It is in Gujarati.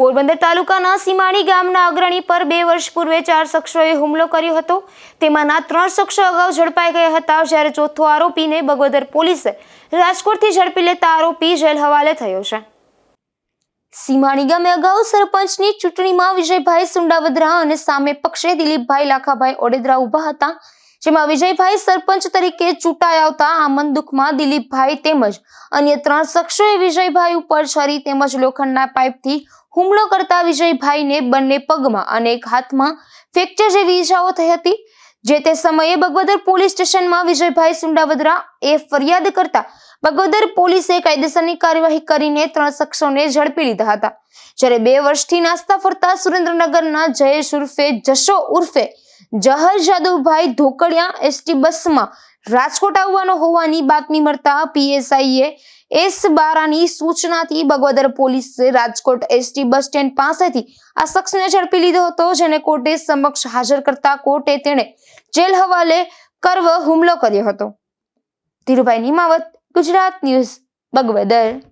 પોરબંદર તાલુકાના સીમાણી ગામના અગ્રણી પર બે વર્ષ પૂર્વે ચાર શખ્સોએ હુમલો કર્યો હતો. તેમાંના ત્રણ શખ્સો અગાઉ ઝડપાઈ ગયા હતા. જ્યારે ચોથો આરોપીને બગોદર પોલીસે રાજકોટથી ઝડપી લેતા આરોપી જેલ હવાલે થયો છે. સીમાણી ગામે અગાઉ સરપંચની ચૂંટણીમાં વિજયભાઈ સુંડાવદરા અને સામે પક્ષે દિલીપભાઈ લાખાભાઈ ઓડેદરા ઊભા હતા. જેમાં વિજયભાઈ સરપંચ તરીકે ચૂંટાઈ આવતા આ મન દુઃખમાં દિલીપભાઈ તેમજ અન્ય ત્રણ શખ્સોએ વિજયભાઈ ઉપર છરી તેમજ લોખંડના પાઇપથી હુમલો કરતા વિજયભાઈને બંને પગમાં અને એક હાથમાં ફ્રેક્ચર જેવી ઈજાઓ થઈ હતી. જે તે સમયે બગવદર પોલીસ સ્ટેશનમાં વિજયભાઈ સુંડાવદરા એ ફરિયાદ કરતા બગવદર પોલીસે કાયદેસરની કાર્યવાહી કરીને ત્રણ શખ્સોને ઝડપી લીધા હતા. જ્યારે બે વર્ષથી નાસ્તા ફરતા સુરેન્દ્રનગરના જયેશ ઉર્ફે જશો ઉર્ફે જહર જાદવભાઈ ધોકડિયા એસટી બસમાં રાજકોટ આવવાનો હોવાની બાતમી મળતા પીએસઆઈએ એસ બારાની સૂચનાથી બગવદર પોલીસે રાજકોટ એસટી બસ સ્ટેન્ડ પાસેથી આ શખ્સને ઝડપી લીધો હતો, જેને કોર્ટે સમક્ષ હાજર કરતા કોર્ટે તેણે જેલ હવાલે કરવ હુમલો કર્યો હતો. ધીરુભાઈ નિમાવત, ગુજરાત ન્યૂઝ, બગવદર.